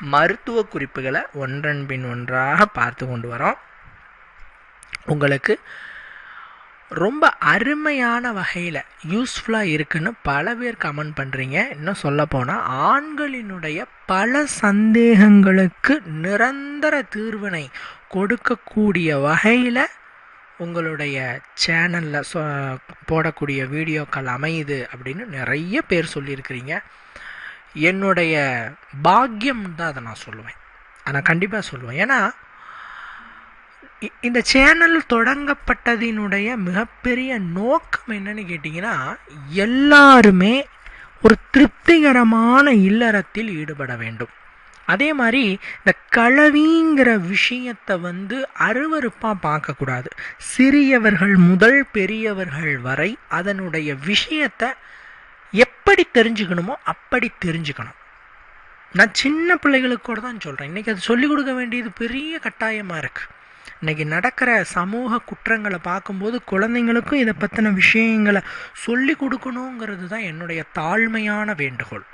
மருத்துவ குறிப்புகளை ஒன்றன் பின் ஒன்றாக பார்த்து கொண்டு வரோம். உங்களுக்கு ரொம்ப அருமையான வகையில் யூஸ்ஃபுல்லாக இருக்குன்னு பல பேர் கமெண்ட் பண்ணுறீங்க இன்னும் சொல்லப்போனால் ஆண்களினுடைய பல சந்தேகங்களுக்கு நிரந்தர தீர்வினை கொடுக்கக்கூடிய வகையில் உங்களுடைய சேனலில் சொ போடக்கூடிய வீடியோக்கள் அமையுது அப்படின்னு நிறைய பேர் சொல்லியிருக்கிறீங்க. என்னுடைய பாக்கியம் தான் அதை நான் சொல்லுவேன். நான் கண்டிப்பாக சொல்லுவேன். ஏன்னா இந்த சேனல் தொடங்கப்பட்டதினுடைய மிகப்பெரிய நோக்கம் என்னன்னு கேட்டிங்கன்னா எல்லாருமே ஒரு திருப்திகரமான இல்லறத்தில் ஈடுபட வேண்டும். அதே மாதிரி இந்த கலவிங்கிற விஷயத்தை வந்து அருவருப்பாக பார்க்கக்கூடாது. சிறியவர்கள் முதல் பெரியவர்கள் வரை அதனுடைய விஷயத்தை எப்படி தெரிஞ்சுக்கணுமோ அப்படி தெரிஞ்சுக்கணும். நான் சின்ன பிள்ளைகளுக்கு கூட தான் சொல்கிறேன் இன்றைக்கி அது சொல்லிக் கொடுக்க வேண்டியது பெரிய கட்டாயமாக இருக்குது இன்றைக்கி நடக்கிற சமூக குற்றங்களை பார்க்கும்போது குழந்தைங்களுக்கும் இதை பற்றின விஷயங்களை சொல்லி கொடுக்கணுங்கிறது தான் என்னுடைய தாழ்மையான வேண்டுகோள்.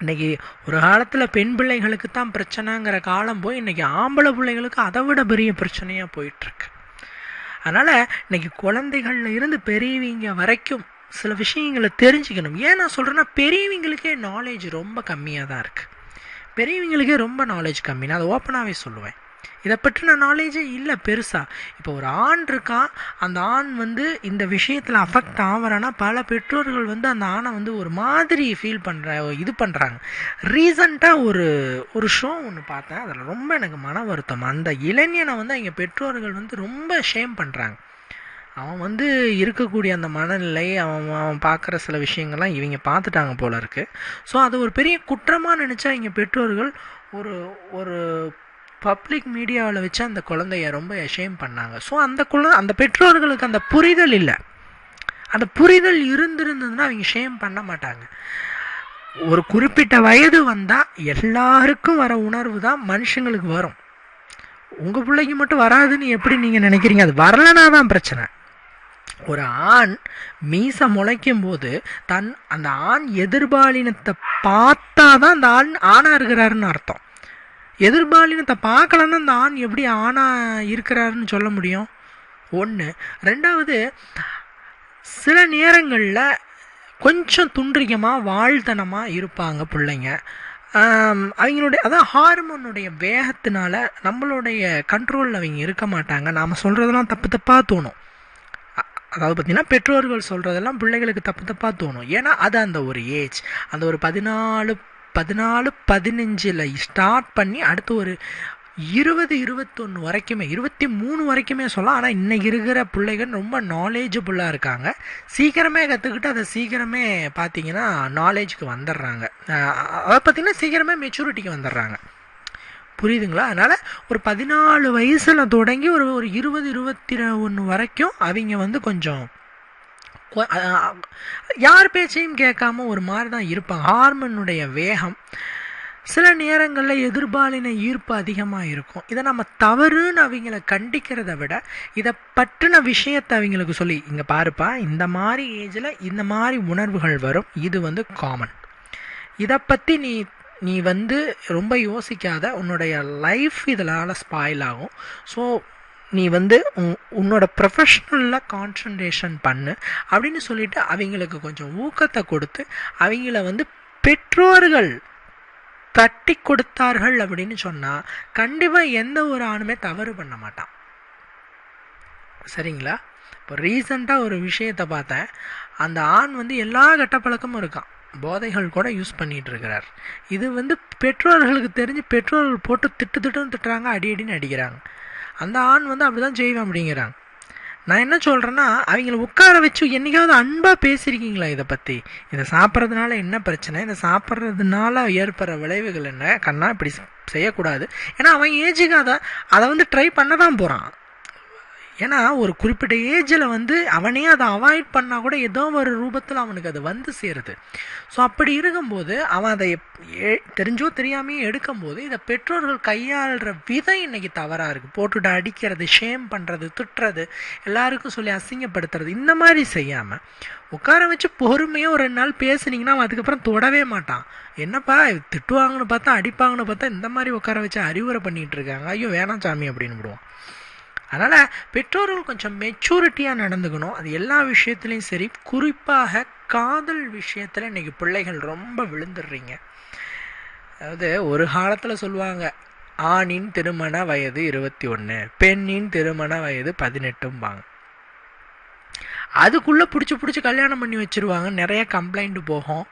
இன்றைக்கி ஒரு காலத்தில் பெண் பிள்ளைகளுக்கு தான் பிரச்சனைங்கிற காலம் போய் இன்னைக்கு ஆம்பளை பிள்ளைகளுக்கு அதை விட பெரிய பிரச்சனையாக போயிட்டுருக்கு அதனால் இன்னைக்கு குழந்தைகள்ல இருந்து பெரியவங்க வரைக்கும் சில விஷயங்களை தெரிஞ்சுக்கணும். ஏன் நான் சொல்கிறேன்னா பெரியவங்களுக்கே நாலேஜ் ரொம்ப கம்மியாக தான் இருக்குது பெரியவங்களுக்கே ரொம்ப நாலேஜ் கம்மி. நான் அதை ஓப்பனாகவே சொல்லுவேன். இதை பற்றின நாலேஜே இல்லை பெருசாக இப்போ ஒரு ஆண் இருக்கான் அந்த ஆண் வந்து இந்த விஷயத்தில் அஃபெக்ட் ஆகிறான்னா பல பெற்றோர்கள் வந்து அந்த ஆணை வந்து ஒரு மாதிரி ஃபீல் பண்ணுற இது பண்ணுறாங்க ரீசண்டாக ஒரு ஒரு ஷோ ஒன்று பார்த்தேன். அதில் ரொம்ப எனக்கு மன வருத்தம். அந்த இளைஞனை வந்து அவங்க பெற்றோர்கள் வந்து ரொம்ப ஷேம் பண்ணுறாங்க அவன் வந்து இருக்கக்கூடிய அந்த மனநிலை அவன் அவன் பார்க்குற சில விஷயங்கள்லாம் இவங்க பார்த்துட்டாங்க போல இருக்கு. ஸோ அது ஒரு பெரிய குற்றமாக நினச்சா இங்கே பெற்றோர்கள் ஒரு ஒரு பப்ளிக் மீடியாவில் வச்சு அந்த குழந்தைய ரொம்ப அஷேம் பண்ணாங்க. ஸோ அந்த குழந்தை அந்த பெற்றோர்களுக்கு அந்த புரிதல் இல்லை. அந்த புரிதல் இருந்திருந்ததுன்னா அவங்க ஷேம் பண்ண மாட்டாங்க. ஒரு குறிப்பிட்ட வயது வந்தால் எல்லாருக்கும் வர உணர்வு தான் மனுஷங்களுக்கு வரும். உங்கள் பிள்ளைக்கு மட்டும் வராதுன்னு எப்படி நீங்கள் நினைக்கிறீங்க? அது வரலனா தான் பிரச்சனை. ஒரு ஆண் மீசை முளைக்கும் போது தன் அந்த ஆண் எதிர்பாலினத்தை பார்த்தா தான் அந்த ஆண் ஆணாக இருக்கிறாருன்னு அர்த்தம். எதிர்பாலினத்தை பார்க்கலன்னா அந்த ஆண் எப்படி ஆணா இருக்கிறாருன்னு சொல்ல முடியும்? ஒன்று ரெண்டாவது சில நேரங்களில் கொஞ்சம் துன்றியமாக வாழ்த்தனமாக இருப்பாங்க பிள்ளைங்க. அவங்களுடைய அதான் ஹார்மோனுடைய வேகத்தினால நம்மளுடைய கண்ட்ரோலில் அவங்க இருக்க மாட்டாங்க. நாம் சொல்கிறதெல்லாம் தப்பு தப்பாக தோணும். அதாவது பார்த்தீங்கன்னா பெற்றோர்கள் சொல்கிறதெல்லாம் பிள்ளைகளுக்கு தப்பு தப்பாக தோணும். ஏன்னா அது அந்த ஒரு ஏஜ். அந்த ஒரு பதினாலு பதினாலு பதினஞ்சில் ஸ்டார்ட் பண்ணி அடுத்து ஒரு இருபது இருபத்தொன்று வரைக்குமே இருபத்தி மூணு வரைக்குமே சொல்லலாம். ஆனால் இன்னைக்கு இருக்கிற பிள்ளைகள் ரொம்ப நாலேஜபுல்லாக இருக்காங்க. சீக்கிரமே கற்றுக்கிட்டு அதை சீக்கிரமே பார்த்தீங்கன்னா நாலேஜுக்கு வந்துடுறாங்க. அதை பார்த்தீங்கன்னா சீக்கிரமே மெச்சூரிட்டிக்கு வந்துடுறாங்க. புரியுதுங்களா? அதனால் ஒரு பதினாலு வயசில் தொடங்கி ஒரு ஒரு இருபது இருபத்தி ஒன்று வரைக்கும் அவங்க வந்து கொஞ்சம் யார் பேச்சையும் கேட்காம ஒரு மாதிரி தான் இருப்பாங்க. ஹார்மனுடைய வேகம் சில நேரங்களில் எதிர்பாலின ஈர்ப்பு அதிகமாக இருக்கும். இதை நம்ம தவறுன்னு அவங்கள கண்டிக்கிறத விட இதை பற்றின விஷயத்தை அவங்களுக்கு சொல்லி இங்கே பாருப்பா இந்த மாதிரி ஏஜில் இந்த மாதிரி உணர்வுகள் வரும். இது வந்து காமன் இதை பற்றி நீ நீ வந்து ரொம்ப யோசிக்காத உன்னுடைய லைஃப் இதனால் ஸ்பாயில் ஆகும். ஸோ நீ வந்து உன்- உன்னோட ப்ரொஃபஷ்னலில் கான்சன்ட்ரேஷன் பண்ணு அப்படின்னு சொல்லிட்டு அவங்களுக்கு கொஞ்சம் ஊக்கத்தை கொடுத்து அவங்கள வந்து பெற்றோர்கள் தட்டி கொடுத்தார்கள் அப்படின்னு சொன்னால் கண்டிப்பாக எந்த ஒரு ஆணுமே தவறு பண்ண மாட்டான். சரிங்களா? இப்போ ரீசண்டாக ஒரு விஷயத்தை பார்த்தேன். அந்த ஆண் வந்து எல்லா கெட்ட பழக்கமும் இருக்கான். போதைகள் கூட யூஸ் பண்ணிகிட்டு இருக்கிறார் இது வந்து பெற்றோர்களுக்கு தெரிஞ்சு பெற்றோர்கள் போட்டு திட்டு திட்டுன்னு திட்டுறாங்க அடி அடின்னு அடிக்கிறாங்க. அந்த ஆண் வந்து அப்படி தான் செய்வேன் அப்படிங்கிறாங்க. நான் என்ன சொல்கிறேன்னா அவங்கள உட்கார வச்சு என்னைக்காவது அன்பாக பேசியிருக்கீங்களா இதை பற்றி இதை சாப்பிட்றதுனால என்ன பிரச்சனை? இதை சாப்பிட்றதுனால ஏற்படுற விளைவுகள் என்ன? கண்ணா இப்படி செய்யக்கூடாது. ஏன்னா அவன் ஏஜுக்கு அதை அதை வந்து ட்ரை பண்ண தான் போகிறான் ஏன்னா ஒரு குறிப்பிட்ட ஏஜில் வந்து அவனே அதை அவாய்ட் பண்ணால் கூட ஏதோ ஒரு ரூபத்தில் அவனுக்கு அது வந்து சேருது. ஸோ அப்படி இருக்கும்போது அவன் அதை தெரிஞ்சோ தெரியாமையோ எடுக்கும்போது இதை பெற்றோர்கள் கையாளுற விதம் இன்னைக்கு தவறாக இருக்குது போட்டுட்டு அடிக்கிறது ஷேம் பண்ணுறது திட்டுறது எல்லாருக்கும் சொல்லி அசிங்கப்படுத்துறது இந்த மாதிரி செய்யாமல் உட்கார வச்சு பொறுமையாக ஒரு ரெண்டு நாள் பேசுனீங்கன்னா அவன் அதுக்கப்புறம் தொடவே மாட்டான். என்னப்பா திட்டுவாங்கன்னு பார்த்தா அடிப்பாங்கன்னு பார்த்தா இந்த மாதிரி உட்கார வச்சு அறிவுரை பண்ணிகிட்டு இருக்காங்க. ஐயோ வேணாம் சாமி அப்படின்னு விடுவான். அதனால் பெற்றோர்கள் கொஞ்சம் மெச்சூரிட்டியாக நடந்துக்கணும். அது எல்லா விஷயத்துலையும் சரி. குறிப்பாக காதல் விஷயத்தில் இன்றைக்கி பிள்ளைகள் ரொம்ப விழுந்துடுறீங்க. அதாவது ஒரு காலத்தில் சொல்லுவாங்க ஆணின் திருமண வயது இருபத்தி ஒன்று பெண்ணின் திருமண வயது பதினெட்டும்பாங்க. அதுக்குள்ளே பிடிச்சி பிடிச்சி கல்யாணம் பண்ணி வச்சுருவாங்க. நிறைய கம்ப்ளைண்ட் போகும்.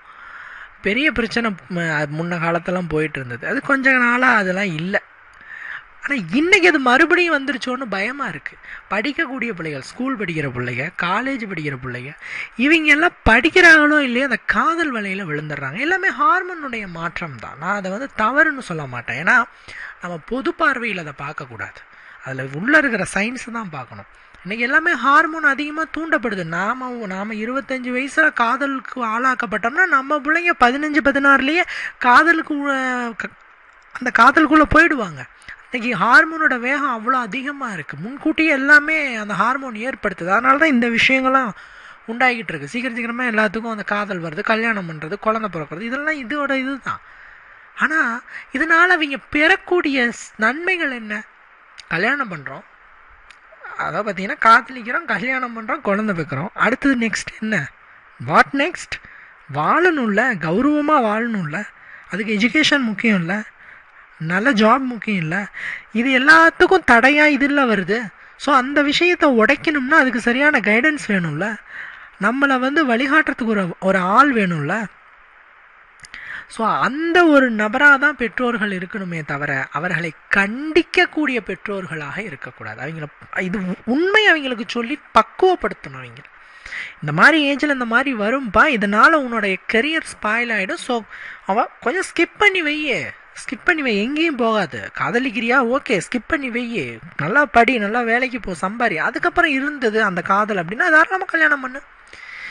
பெரிய பிரச்சனை முன்ன காலத்தெல்லாம் போயிட்டு இருந்தது. அது கொஞ்ச நாளாக அதெல்லாம் இல்லை. ஆனால் இன்றைக்கி அது மறுபடியும் வந்துருச்சோன்னு பயமாக இருக்குது படிக்கக்கூடிய பிள்ளைகள் ஸ்கூல் படிக்கிற பிள்ளைங்க காலேஜ் படிக்கிற பிள்ளைங்க இவங்க எல்லாம் படிக்கிறாங்களோ இல்லையோ அந்த காதல் வலையில் விழுந்துடுறாங்க. எல்லாமே ஹார்மோனுடைய மாற்றம் தான் நான் அதை வந்து தவறுன்னு சொல்ல மாட்டேன். ஏன்னா நம்ம பொது பார்வையில் அதை பார்க்கக்கூடாது. அதில் உள்ளே இருக்கிற சயின்ஸை தான் பார்க்கணும். இன்றைக்கி எல்லாமே ஹார்மோன் அதிகமாக தூண்டப்படுது. நாம் நாம் இருபத்தஞ்சி வயசில் காதலுக்கு ஆளாக்கப்பட்டோம்னா நம்ம பிள்ளைங்க பதினஞ்சு பதினாறுலேயே காதலுக்கு அந்த காதலுக்குள்ளே போயிடுவாங்க. இன்றைக்கி ஹார்மோனோட வேகம் அவ்வளோ அதிகமாக இருக்குது முன்கூட்டியே எல்லாமே அந்த ஹார்மோன் ஏற்படுத்துது. அதனால தான் இந்த விஷயங்கள்லாம் உண்டாகிட்டு இருக்கு. சீக்கிரம் சீக்கிரமாக எல்லாத்துக்கும் அந்த காதல் வருது கல்யாணம் பண்ணுறது குழந்த பிறக்கிறது. இதெல்லாம் இதோட இது தான் ஆனால் இதனால் அவங்க பெறக்கூடிய நன்மைகள் என்ன? கல்யாணம் பண்ணுறோம் அதாவது பார்த்தீங்கன்னா காதலிக்கிறோம் கல்யாணம் பண்ணுறோம் குழந்த பிறக்கிறோம். அடுத்தது நெக்ஸ்ட் என்ன? வாட் நெக்ஸ்ட் வாழணும்ல கௌரவமாக வாழணும்ல. அதுக்கு எஜுகேஷன் முக்கியம் இல்லை. நல்ல ஜாப் முக்கியம் இல்லை. இது எல்லாத்துக்கும் தடையாக இதில் வருது. ஸோ அந்த விஷயத்தை உடைக்கணும்னா அதுக்கு சரியான கைடன்ஸ் வேணும்ல. நம்மளை வந்து வழிகாட்டுறதுக்கு ஒரு ஒரு ஆள் வேணும்ல. ஸோ அந்த ஒரு நபராக தான் பெற்றோர்கள் இருக்கணுமே தவிர அவர்களை கண்டிக்கக்கூடிய பெற்றோர்களாக இருக்கக்கூடாது. அவங்கள இது உண்மை அவங்களுக்கு சொல்லி பக்குவப்படுத்தணும் அவங்க இந்த மாதிரி ஏஜில் இந்த மாதிரி வரும்பா இதனால் உன்னோடைய கெரியர் ஸ்பாயில் ஆகிடும் ஸோ அவன் கொஞ்சம் ஸ்கிப் பண்ணி வையே. ஸ்கிப் பண்ணி வை எங்கேயும் போகாது. காதலிக்கிறியா? ஓகே ஸ்கிப் பண்ணி வெய்யி. நல்லா படி நல்லா வேலைக்கு போ சம்பாரி. அதுக்கப்புறம் இருந்தது அந்த காதல் அப்படின்னா தாராளமாக கல்யாணம் பண்ணு.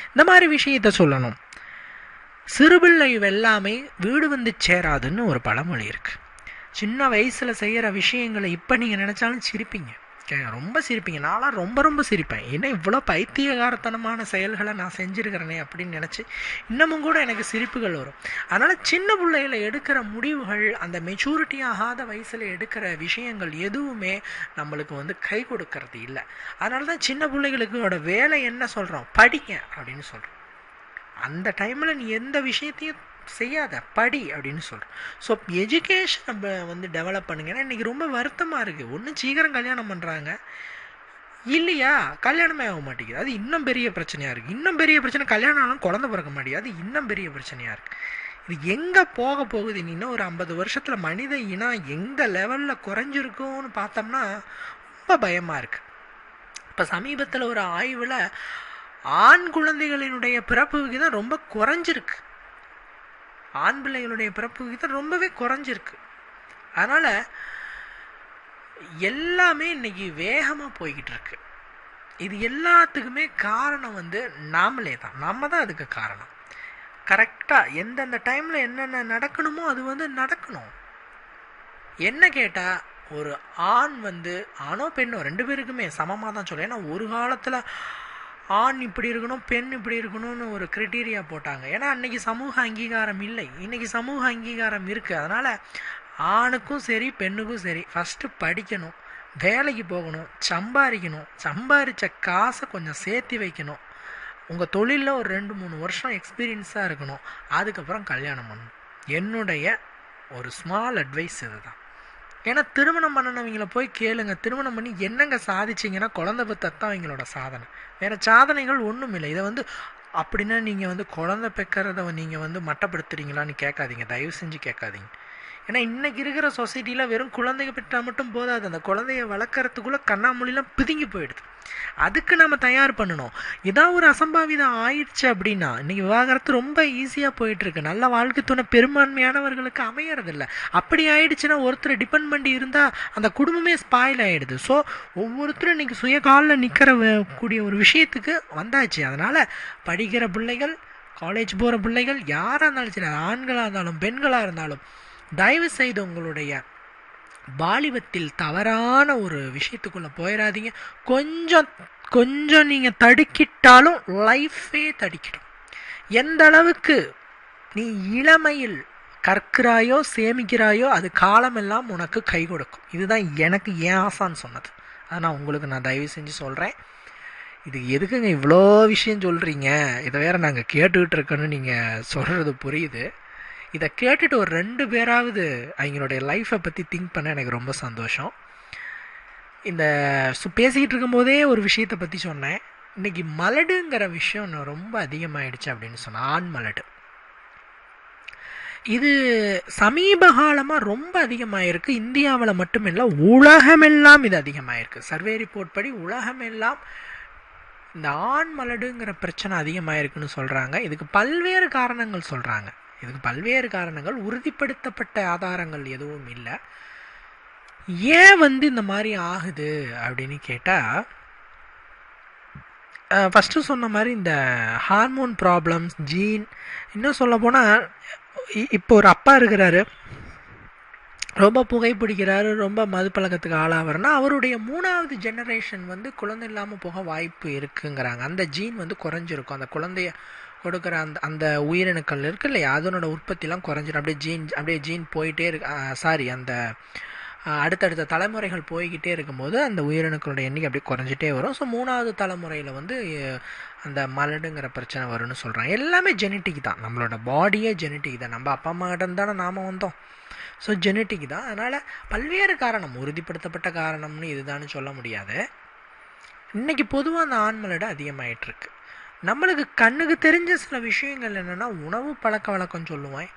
இந்த மாதிரி விஷயத்த சொல்லணும். சிறுபிள்ளை எல்லாமே வீடு வந்து சேராதுன்னு ஒரு பழமொழி இருக்குது சின்ன வயசில் செய்கிற விஷயங்களை இப்போ நீங்கள் நினச்சாலும் சிரிப்பீங்க. ரொம்ப சிரிப்பீங்க. நான்லாம் ரொம்ப ரொம்ப சிரிப்பேன். ஏன்னா இவ்வளோ பைத்தியகாரத்தனமான செயல்களை நான் செஞ்சுருக்கிறேனே அப்படின்னு நினச்சி இன்னமும் கூட எனக்கு சிரிப்புகள் வரும். அதனால் சின்ன பிள்ளையில் எடுக்கிற முடிவுகள் அந்த மெச்சூரிட்டி ஆகாத வயசில் எடுக்கிற விஷயங்கள் எதுவுமே நம்மளுக்கு வந்து கை கொடுக்கறது இல்லை. அதனால தான் சின்ன பிள்ளைகளுக்கோட வேலை என்ன சொல்கிறோம் படிங்க அப்படின்னு சொல்கிறோம் அந்த டைமில் நீ எந்த விஷயத்தையும் செய்யாத படி அப்படின்னு சொல்கிறோம் ஸோ எஜுகேஷன் நம்ம வந்து டெவலப் பண்ணுங்கன்னா இன்றைக்கி ரொம்ப வருத்தமாக இருக்குது ஒன்றும் சீக்கிரம் கல்யாணம் பண்ணுறாங்க இல்லையா? கல்யாணமே ஆக மாட்டேங்குது. அது இன்னும் பெரிய பிரச்சனையாக இருக்குது இன்னும் பெரிய பிரச்சனை கல்யாணம் ஆனாலும் குழந்த பிறக்க மாட்டேங்குது. அது இன்னும் பெரிய பிரச்சனையாக இருக்குது இது எங்கே போக போகுது? இன்னும் ஒரு ஐம்பது வருஷத்தில் மனித இனம் எந்த லெவலில் குறைஞ்சிருக்கும்னு பார்த்தோம்னா ரொம்ப பயமாக இருக்குது இப்போ சமீபத்தில் ஒரு ஆய்வில் ஆண் குழந்தைகளினுடைய பிறப்பு விகிதம் ரொம்ப குறைஞ்சிருக்கு. ஆண் பிள்ளைகளுடைய பிறப்பு விகிதம் ரொம்பவே குறைஞ்சிருக்கு. அதனால் எல்லாமே இன்றைக்கி வேகமாக போய்கிட்டு இருக்கு இது எல்லாத்துக்குமே காரணம் வந்து நாமளே தான். நம்ம தான் அதுக்கு காரணம். கரெக்டாக எந்தெந்த டைமில் என்னென்ன நடக்கணுமோ அது வந்து நடக்கணும். என்ன கேட்டால் ஒரு ஆண் வந்து ஆணோ பெண்ணோ ரெண்டு பேருக்குமே சமமாக தான் சொல்லுவேன் ஏன்னா ஒரு காலத்தில் ஆண் இப்படி இருக்கணும் பெண் இப்படி இருக்கணும்னு ஒரு கிரிட்டீரியா போட்டாங்க. ஏன்னா அன்னைக்கு சமூக அங்கீகாரம் இல்லை. இன்னைக்கு சமூக அங்கீகாரம் இருக்குது அதனால் ஆணுக்கும் சரி பெண்ணுக்கும் சரி ஃபஸ்ட்டு படிக்கணும். வேலைக்கு போகணும் சம்பாதிக்கணும். சம்பாதிச்ச காசை கொஞ்சம் சேர்த்து வைக்கணும். உங்கள் தொழிலில் ஒரு ரெண்டு மூணு வருஷம் எக்ஸ்பீரியன்ஸாக இருக்கணும். அதுக்கப்புறம் கல்யாணம் பண்ணணும். என்னுடைய ஒரு ஸ்மால் அட்வைஸ் இதுதான். ஏன்னா திருமணம் பண்ணினவங்கள போய் கேளுங்க. திருமணம் பண்ணி என்னங்க சாதிச்சிங்கன்னா குழந்தை பெற்றத்தான் அவங்களோட சாதனை. வேறு சாதனைகள் ஒன்றும் இல்லை. இதை வந்து அப்படின்னா நீங்கள் வந்து குழந்தை பெக்கிறத நீங்கள் வந்து மட்டப்படுத்துறீங்களான்னு கேட்காதீங்க. தயவு செஞ்சு கேட்காதீங்க. ஏன்னா இன்னைக்கு இருக்கிற சொசைட்டியில் வெறும் குழந்தைங்க பெற்றால் மட்டும் போதாது. அந்த குழந்தைய வளர்க்குறதுக்குள்ளே கண்ணாமொழிலாம் பிதுங்கி போயிடுது. அதுக்கு நம்ம தயார் பண்ணணும். ஏதாவது ஒரு அசம்பாவிதம் ஆயிடுச்சு அப்படின்னா இன்றைக்கி விவாகரத்து ரொம்ப ஈஸியாக போயிட்டுருக்கு. நல்ல வாழ்க்கை துணை பெரும்பான்மையானவர்களுக்கு அமையறதில்ல. அப்படி ஆயிடுச்சுன்னா ஒருத்தர் டிபெண்ட் பண்ணி இருந்தால் அந்த குடும்பமே ஸ்பாயில் ஆகிடுது ஸோ ஒவ்வொருத்தரும் இன்னைக்கு சுய காலில் நிற்கிற கூடிய ஒரு விஷயத்துக்கு வந்தாச்சு. அதனால் படிக்கிற பிள்ளைகள் காலேஜ் போகிற பிள்ளைகள் யாராக இருந்தாலும் சரி ஆண்களாக இருந்தாலும் பெண்களாக இருந்தாலும் தயவு செய்து உங்களுடைய வாலிபத்தில் தவறான ஒரு விஷயத்துக்குள்ளே போயிடாதீங்க கொஞ்சம் கொஞ்சம் நீங்கள் தடுக்கிட்டாலும் லைஃபே தடுக்கிடும். எந்த அளவுக்கு நீ இளமையில் கற்கிறாயோ சேமிக்கிறாயோ அது காலமெல்லாம் உனக்கு கை கொடுக்கும். இதுதான் எனக்கு ஏன் ஆசான்னு சொன்னது. அதை நான் உங்களுக்கு நான் தயவு செஞ்சு சொல்கிறேன் இது எதுக்குங்க இவ்வளோ விஷயம் சொல்கிறீங்க இதை வேற நாங்கள் கேட்டுக்கிட்டு இருக்கோன்னு நீங்கள் சொல்கிறது புரியுது. இதை கேட்டுட்டு ஒரு ரெண்டு பேராவது அவங்களுடைய லைஃப்பை பற்றி திங்க் பண்ண எனக்கு ரொம்ப சந்தோஷம். இந்த பேசிக்கிட்டு இருக்கும்போதே ஒரு விஷயத்தை பற்றி சொன்னேன். இன்னைக்கு மலடுங்கிற விஷயம் ரொம்ப அதிகமாயிடுச்சு அப்படின்னு சொன்னேன் ஆண் மலடு. இது சமீப காலமாக ரொம்ப அதிகமாகிருக்கு இந்தியாவில் மட்டுமில்லை உலகமெல்லாம் இது அதிகமாகிருக்கு சர்வே ரிப்போர்ட் படி உலகமெல்லாம் இந்த ஆண் மலடுங்கிற பிரச்சனை அதிகமாயிருக்குன்னு சொல்கிறாங்க இதுக்கு பல்வேறு காரணங்கள் சொல்கிறாங்க இதுக்கு பல்வேறு காரணங்கள் உறுதிப்படுத்தப்பட்ட ஆதாரங்கள் எதுவும் இல்லை. ஏன் வந்து இந்த மாதிரி ஆகுது அப்படின்னு கேட்டால் ஃபஸ்ட்டு சொன்ன மாதிரி இந்த ஹார்மோன் ப்ராப்ளம்ஸ் ஜீன் இன்னும் சொல்ல போனால் இப்போ ஒரு அப்பா இருக்கிறாரு. ரொம்ப புகைப்பிடிக்கிறாரு ரொம்ப மது பழக்கத்துக்கு ஆளாகிறனா அவருடைய மூணாவது ஜெனரேஷன் வந்து குழந்தை இல்லாமல் போக வாய்ப்பு இருக்குங்கிறாங்க. அந்த ஜீன் வந்து குறைஞ்சிருக்கும். அந்த குழந்தைய கொடுக்குற அந்த அந்த உயிரணுக்கள் இருக்கு இல்லையா? அதனோட உற்பத்திலாம் குறைஞ்சிடும் அப்படியே ஜீன் அப்படியே ஜீன் போயிட்டே இருக்கு. சாரி அந்த அடுத்தடுத்த தலைமுறைகள் போய்கிட்டே இருக்கும்போது அந்த உயிரணுக்களோட எண்ணிக்கை அப்படியே குறைஞ்சிட்டே வரும். ஸோ மூணாவது தலைமுறையில் வந்து அந்த மலடுங்கிற பிரச்சனை வரும்னு சொல்கிறாங்க எல்லாமே ஜெனட்டிக் தான். நம்மளோட பாடியே ஜெனட்டிக் தான். நம்ம அப்பா அம்மா கிட்ட தானே நாம் வந்தோம். ஸோ ஜெனட்டிக் தான். அதனால் பல்வேறு காரணம் உறுதிப்படுத்தப்பட்ட காரணம்னு இதுதான்னு சொல்ல முடியாது. இன்றைக்கி பொதுவாக அந்த ஆண்மலடு அதிகமாயிட்டிருக்கு நம்மளுக்கு கண்ணுக்கு தெரிஞ்ச சில விஷயங்கள் என்னென்னா உணவு பழக்க வழக்கம் சொல்லுவேன்.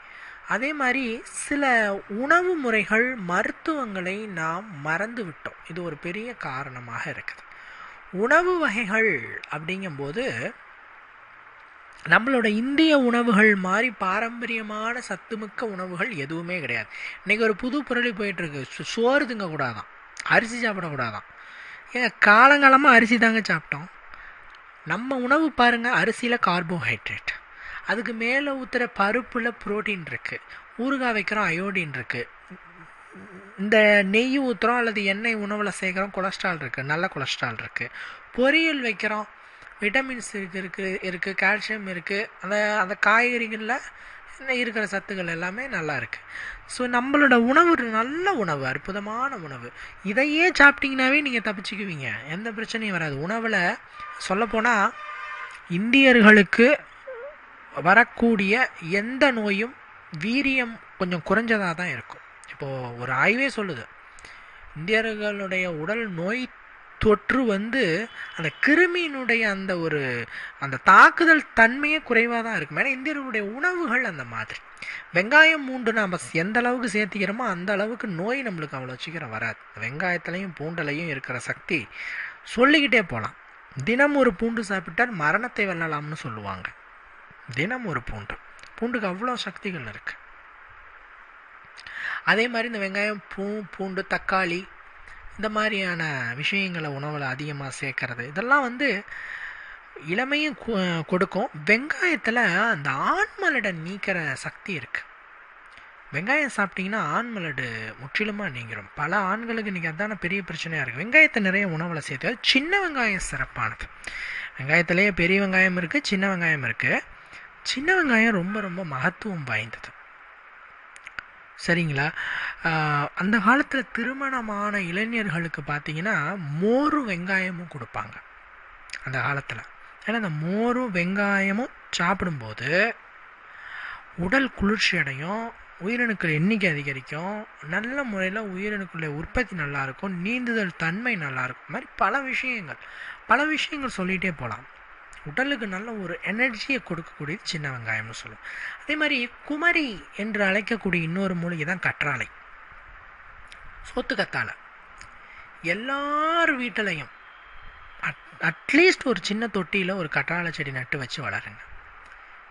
அதே மாதிரி சில உணவு முறைகள் மருத்துவங்களை நாம் மறந்து விட்டோம். இது ஒரு பெரிய காரணமாக இருக்குது. உணவு வகைகள் அப்படிங்கும்போது நம்மளோட இந்திய உணவுகள் மாதிரி பாரம்பரியமான சத்துமிக்க உணவுகள் எதுவுமே கிடையாது. இன்றைக்கி ஒரு புது புரளி போயிட்டுருக்கு. சோறு திங்கக்கூடாதான். அரிசி சாப்பிடக்கூடாதான். ஏன் காலங்காலமாக அரிசி தாங்க சாப்பிட்டோம். நம்ம உணவு பாருங்கள் அரிசியில் கார்போஹைட்ரேட் அதுக்கு மேலே ஊற்றுற பருப்பில் ப்ரோட்டீன் இருக்குது ஊறுகாய் வைக்கிறோம் அயோடின் இருக்குது இந்த நெய் ஊற்றுறோம் அல்லது எண்ணெய் உணவில் சேர்க்குறோம் கொலஸ்ட்ரால் இருக்குது நல்ல கொலஸ்ட்ரால் இருக்குது பொரியல் வைக்கிறோம் விட்டமின்ஸ் இருக்கு இருக்குது இருக்குது கால்சியம் இருக்குது அந்த அந்த காய்கறிகளில் இருக்கிற சத்துக்கள் எல்லாமே நல்லா இருக்குது ஸோ நம்மளோட உணவு நல்ல உணவு அற்புதமான உணவு. இதையே சாப்பிட்டிங்கனாவே நீங்கள் தப்பிச்சுக்குவீங்க. எந்த பிரச்சனையும் வராது. உணவில் சொல்லப்போனால் இந்தியர்களுக்கு வரக்கூடிய எந்த நோயும் வீரியம் கொஞ்சம் குறைஞ்சதாக தான் இருக்கும். இப்போது ஒரு ஆய்வே சொல்லுது. இந்தியர்களுடைய உடல் நோய் தொற்று வந்து அந்த கிருமியினுடைய அந்த ஒரு அந்த தாக்குதல் தன்மையே குறைவாக தான் இருக்கும். ஏன்னா இந்தியர்களுடைய உணவுகள் அந்த மாதிரி. வெங்காயம் மூண்டு நாம் எந்த அளவுக்கு சேர்த்திக்கிறோமோ அந்த அளவுக்கு நோய் நம்மளுக்கு அவ்வளோ சீக்கிரம் வராது. வெங்காயத்துலையும் பூண்டலையும் இருக்கிற சக்தி சொல்லிக்கிட்டே போகலாம் தினம் ஒரு பூண்டு சாப்பிட்டால் மரணத்தை வெல்லலாம்னு சொல்லுவாங்க. தினம் ஒரு பூண்டு. பூண்டுக்கு அவ்வளோ சக்திகள் இருக்குது அதே மாதிரி இந்த வெங்காயம் பூ பூண்டு தக்காளி இந்த மாதிரியான விஷயங்களை உணவில் அதிகமாக சேர்க்கறது. இதெல்லாம் வந்து இளமையும் கொடுக்கும். வெங்காயத்தில் அந்த ஆண்மலடை நீக்கிற சக்தி இருக்குது வெங்காயம் சாப்பிட்டிங்கன்னா ஆண்மலடு முற்றிலுமாக நீங்கிடும் பல ஆண்களுக்கு இன்றைக்கி அதான பெரிய பிரச்சனையாக இருக்குது வெங்காயத்தை நிறைய உணவில் சேர்த்து சின்ன வெங்காயம் சிறப்பானது. வெங்காயத்துலேயே பெரிய வெங்காயம் இருக்குது சின்ன வெங்காயம் இருக்குது சின்ன வெங்காயம் ரொம்ப ரொம்ப மகத்துவம் வாய்ந்தது. சரிங்களா? அந்த காலத்தில் திருமணமான இளைஞர்களுக்கு பார்த்தீங்கன்னா மோரும் வெங்காயமும் கொடுப்பாங்க. அந்த காலத்தில். ஏன்னா அந்த மோரும் வெங்காயமும் சாப்பிடும்போது உடல் குளிர்ச்சி அடையும் உயிரணுக்கள் எண்ணிக்கை அதிகரிக்கும் நல்ல முறையில் உயிரணுக்களுடைய உற்பத்தி நல்லாயிருக்கும் நீந்துதல் தன்மை நல்லாயிருக்கும் மாதிரி பல விஷயங்கள். பல விஷயங்கள் சொல்லிகிட்டே போகலாம் உடலுக்கு நல்ல ஒரு எனர்ஜியை கொடுக்கக்கூடியது சின்ன வெங்காயம்னு சொல்லுவோம். அதே மாதிரி குமரி என்று அழைக்கக்கூடிய இன்னொரு மூலிகை தான் கற்றாழை. சோத்து கத்தாழை எல்லார் வீட்டிலையும் அட் அட்லீஸ்ட் ஒரு சின்ன தொட்டியில் ஒரு கற்றாழை செடி நட்டு வச்சு வளருங்க.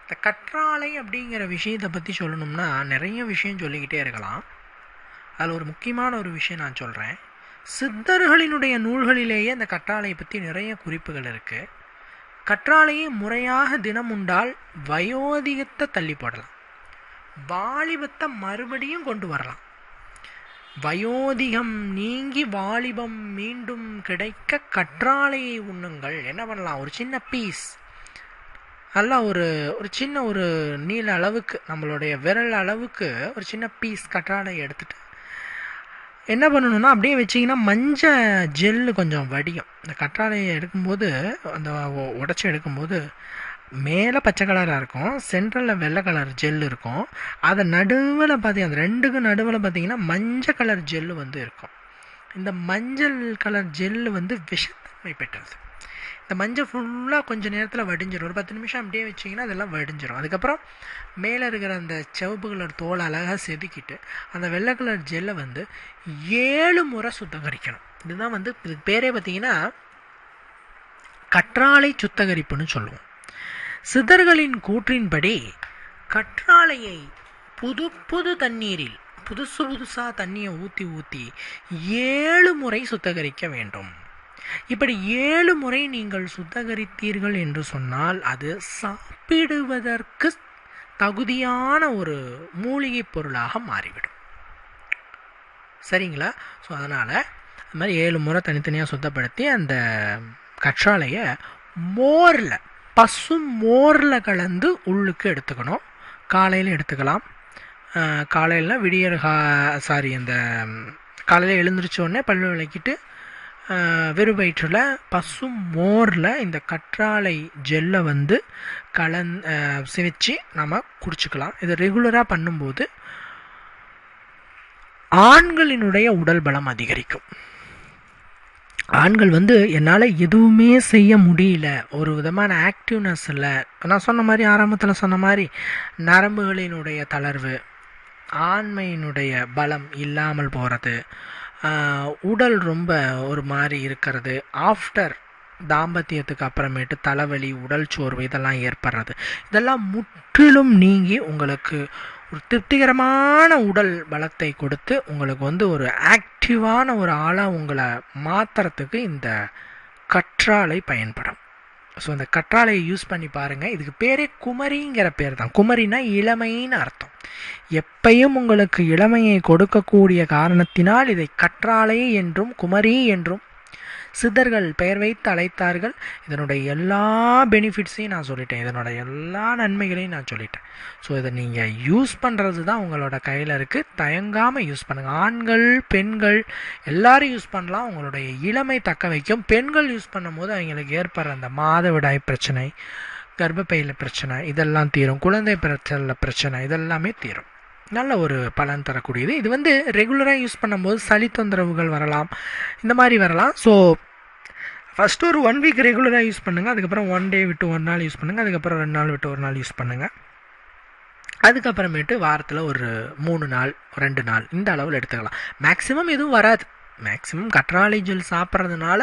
இந்த கற்றாழை அப்படிங்கிற விஷயத்தை பற்றி சொல்லணும்னா நிறைய விஷயம் சொல்லிக்கிட்டே இருக்கலாம். அதில் ஒரு முக்கியமான ஒரு விஷயம் நான் சொல்கிறேன் சித்தர்களினுடைய நூல்களிலேயே அந்த கற்றாழையை பற்றி நிறைய குறிப்புகள் இருக்குது கற்றாழையை முறையாக தினம் உண்டால் வயோதிகத்தை தள்ளி போடலாம். வாலிபத்தை மறுபடியும் கொண்டு வரலாம். வயோதிகம் நீங்கி வாலிபம் மீண்டும் கிடைக்க கற்றாழையை உண்ணுங்கள். என்ன பண்ணலாம்? ஒரு சின்ன பீஸ் நல்லா ஒரு ஒரு சின்ன ஒரு நீள அளவுக்கு நம்மளுடைய விரல் அளவுக்கு ஒரு சின்ன பீஸ் கற்றாழை எடுத்துட்டு என்ன பண்ணணும்னா அப்படியே வச்சிங்கன்னா மஞ்சள் ஜெல்லு கொஞ்சம் வடியும். இந்த கற்றாழையை எடுக்கும்போது அந்த உடச்சி எடுக்கும்போது மேலே பச்சை கலராக இருக்கும் சென்ட்ரலில் வெள்ளை கலர் ஜெல் இருக்கும். அதை நடுவில் பார்த்தி அந்த ரெண்டுக்கு நடுவில் பார்த்தீங்கன்னா மஞ்சள் கலர் ஜெல்லு வந்து இருக்கும். இந்த மஞ்சள் கலர் ஜெல்லு வந்து விஷத்தன்மை பெற்றது. இந்த மஞ்சள் ஃபுல்லாக கொஞ்சம் நேரத்தில் வடிஞ்சிடும் ஒரு பத்து நிமிஷம் அப்படியே வச்சிங்கன்னா அதெல்லாம் வடிஞ்சிடும் அதுக்கப்புறம் மேலே இருக்கிற அந்த சிவப்பு கலர் தோல் அழகாக செதுக்கிட்டு அந்த வெள்ளை கலர் ஜெல்லை வந்து ஏழு முறை சுத்தகரிக்கணும். இதுதான் வந்து இதுக்கு பேரே பார்த்தீங்கன்னா கற்றாழை சுத்தகரிப்புன்னு சொல்லுவோம். சிதர்களின் கூற்றின்படி கற்றாழையை புது புது தண்ணீரில் புதுசு புதுசாக தண்ணியை ஊற்றி ஊற்றி ஏழு முறை சுத்தகரிக்க வேண்டும். இப்படி ஏழு முறை நீங்கள் சுத்தகரித்தீர்கள் என்று சொன்னால் அது சாப்பிடுவதற்கு தகுதியான ஒரு மூலிகை பொருளாக மாறிவிடும். சரிங்களா? ஸோ அதனால் அது மாதிரி ஏழு முறை தனித்தனியாக சுத்தப்படுத்தி அந்த கற்றாழையை மோரில் பசு மோரில் கலந்து உள்ளுக்கு எடுத்துக்கணும். காலையில் எடுத்துக்கலாம். காலையில் விடியற் சாரி அந்த காலையில் எழுந்திரிச்ச உடனே பல்லு விளக்கிட்டு வெறும் வயிற்றில் மோரில் இந்த கற்றாழை ஜெல்லை வந்து கலந் சிவச்சு நம்ம குடிச்சுக்கலாம். இதை ரெகுலராக பண்ணும்போது ஆண்களினுடைய உடல் பலம் அதிகரிக்கும். ஆண்கள் வந்து என்னால் எதுவுமே செய்ய முடியல. ஒரு விதமான ஆக்டிவ்னஸ் இல்லை நான் சொன்ன மாதிரி ஆரம்பத்தில் சொன்ன மாதிரி நரம்புகளினுடைய தளர்வு ஆண்மையினுடைய பலம் இல்லாமல் போகிறது உடல் ரொம்ப ஒரு மாதிரி இருக்கிறது. ஆஃப்டர் தாம்பத்தியத்துக்கு அப்புறமேட்டு தலைவலி உடல் சோர்வு இதெல்லாம் ஏற்படுறது. இதெல்லாம் முற்றிலும் நீங்கி உங்களுக்கு ஒரு திருப்திகரமான உடல் பலத்தை கொடுத்து உங்களுக்கு வந்து ஒரு ஆக்டிவான ஒரு ஆளாக உங்களை மாற்றுறதுக்கு இந்த கற்றாழை பயன்படும். ஸோ இந்த கற்றாழையை யூஸ் பண்ணி பாருங்கள் இதுக்கு பேரே குமரிங்கிற பேர் தான். குமரினா இளமைன்னு அர்த்தம். எப்பையும் உங்களுக்கு இளமையை கொடுக்கக்கூடிய காரணத்தினால் இதை கற்றாழை என்றும் குமரி என்றும் சித்தர்கள் பெயர் வைத்து அழைத்தார்கள். இதனுடைய எல்லா பெனிஃபிட்ஸையும் நான் சொல்லிட்டேன். இதனோட எல்லா நன்மைகளையும் நான் சொல்லிட்டேன். ஸோ இதை நீங்கள் யூஸ் பண்ணுறது தான் உங்களோட கையில் இருக்குது தயங்காமல் யூஸ் பண்ணுங்கள் ஆண்கள் பெண்கள் எல்லாரும் யூஸ் பண்ணலாம். உங்களுடைய இளமை தக்க வைக்கும். பெண்கள் யூஸ் பண்ணும்போது அவங்களுக்கு ஏற்படுற அந்த மாதவிடாய் பிரச்சனை கர்ப்பப்பையில் பிரச்சனை இதெல்லாம் தீரும். குழந்தை பிரச்சனை பிரச்சனை இதெல்லாமே தீரும். நல்ல ஒரு பலன் தரக்கூடியது. இது வந்து ரெகுலராக யூஸ் பண்ணும்போது சளி தொந்தரவுகள் வரலாம். இந்த மாதிரி வரலாம். ஸோ ஃபஸ்ட்டு ஒரு ஒன் வீக் ரெகுலராக யூஸ் பண்ணுங்கள் அதுக்கப்புறம் ஒன் டே விட்டு ஒரு நாள் யூஸ் பண்ணுங்கள் அதுக்கப்புறம் ரெண்டு நாள் விட்டு ஒரு நாள் யூஸ் பண்ணுங்கள் அதுக்கப்புறமேட்டு வாரத்தில் ஒரு மூணு நாள் ரெண்டு நாள் இந்த அளவில் எடுத்துக்கலாம். மேக்ஸிமம் எதுவும் வராது. மேக்ஸிமம் கற்றாழை ஜெல் சாப்பிட்றதுனால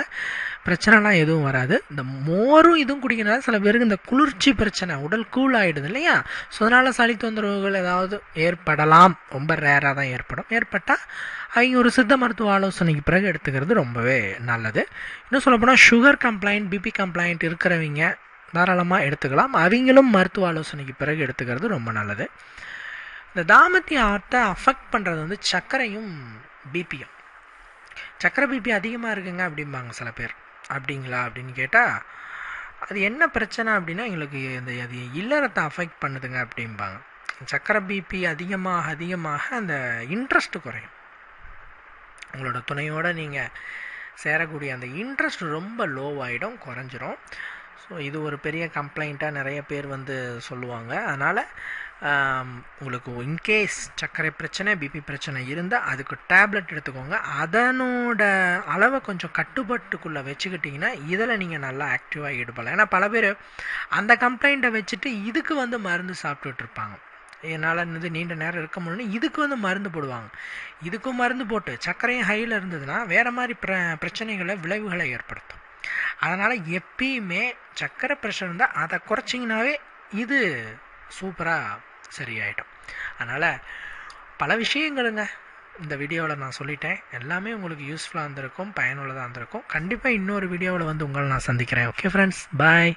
பிரச்சனைலாம் எதுவும் வராது. இந்த மோரும் இதுவும் குடிக்கிறனால சில பேருக்கு இந்த குளிர்ச்சி பிரச்சனை உடல் கூல் ஆகிடுது இல்லையா? ஸோ அதனால் சளி தொந்தரவுகள் ஏதாவது ஏற்படலாம். ரொம்ப ரேராக தான் ஏற்படும். ஏற்பட்டால் அவங்க ஒரு சித்த மருத்துவ ஆலோசனைக்கு பிறகு எடுத்துக்கிறது ரொம்பவே நல்லது. இன்னும் சொல்லப்போனால் சுகர் கம்ப்ளைண்ட் பிபி கம்ப்ளைண்ட் இருக்கிறவங்க தாராளமாக எடுத்துக்கலாம். அவங்களும் மருத்துவ ஆலோசனைக்கு பிறகு எடுத்துக்கிறது ரொம்ப நல்லது. இந்த தாமத்திய ஆர்ட்டை அஃபெக்ட் பண்ணுறது வந்து சர்க்கரையும் பிபியும் சக்கரை பிபி அதிகமாக இருக்குங்க அப்படிம்பாங்க சில பேர். அப்படிங்களா? அப்படின்னு கேட்டால் அது என்ன பிரச்சனை அப்படின்னா எங்களுக்கு இந்த அது இல்லறத்தை அஃபெக்ட் பண்ணுதுங்க அப்படிம்பாங்க. சக்கரை பிபி அதிகமாக அதிகமாக அந்த இன்ட்ரெஸ்ட் குறையும். உங்களோட துணையோடு நீங்கள் சேரக்கூடிய அந்த இன்ட்ரெஸ்ட் ரொம்ப லோவாகிடும் குறைஞ்சிரும். ஸோ இது ஒரு பெரிய கம்ப்ளைண்ட்டாக நிறைய பேர் வந்து சொல்லுவாங்க. அதனால் உங்களுக்கு இன்கேஸ் சர்க்கரை பிரச்சனை பிபி பிரச்சனை இருந்தால் அதுக்கு டேப்லெட் எடுத்துக்கோங்க. அதனோட அளவை கொஞ்சம் கட்டுப்பாட்டுக்குள்ளே வச்சுக்கிட்டிங்கன்னா இதில் நீங்கள் நல்லா ஆக்டிவாக ஈடுபடலாம். ஏன்னா பல பேர் அந்த கம்ப்ளைண்ட்டை வச்சுட்டு இதுக்கு வந்து மருந்து சாப்பிட்டுட்ருப்பாங்க என்னால் வந்து நீண்ட நேரம் இருக்க முடியல இதுக்கு வந்து மருந்து போடுவாங்க. இதுக்கும் மருந்து போட்டு சர்க்கரையும் ஹையில் இருந்ததுன்னா வேறு மாதிரி பிர பிரச்சனைகளை விளைவுகளை ஏற்படுத்தும். அதனால் எப்பயுமே சர்க்கரை பிரஷர் இருந்தால் அதை குறைச்சிங்கனாவே இது சூப்பராக சரியாயிடும். அதனால் பல விஷயங்களுங்க. இந்த வீடியோவில் நான் சொல்லிட்டேன். எல்லாமே உங்களுக்கு யூஸ்ஃபுல்லாக இருந்திருக்கும் பயனுள்ளதாக இருந்திருக்கும். கண்டிப்பாக இன்னொரு வீடியோவில் வந்து உங்களை நான் சந்திக்கிறேன். Okay friends bye